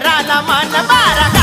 घराला मन बारा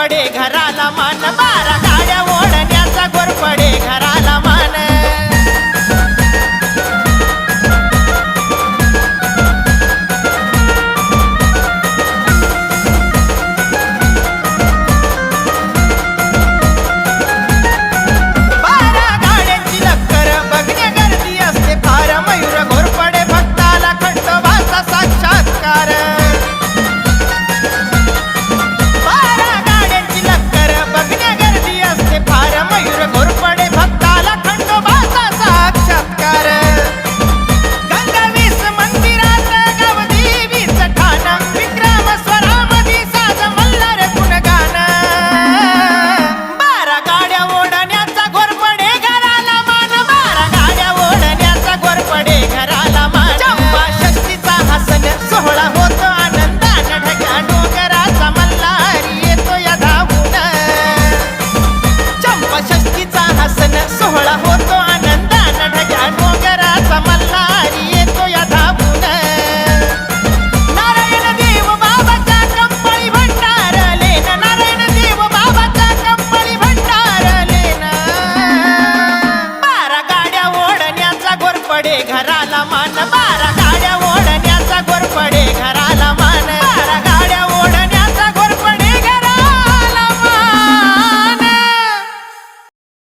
पडे घराला मान बारा गाड्या ओढण्याचा गोरपडे घरा मन बारा गाड्या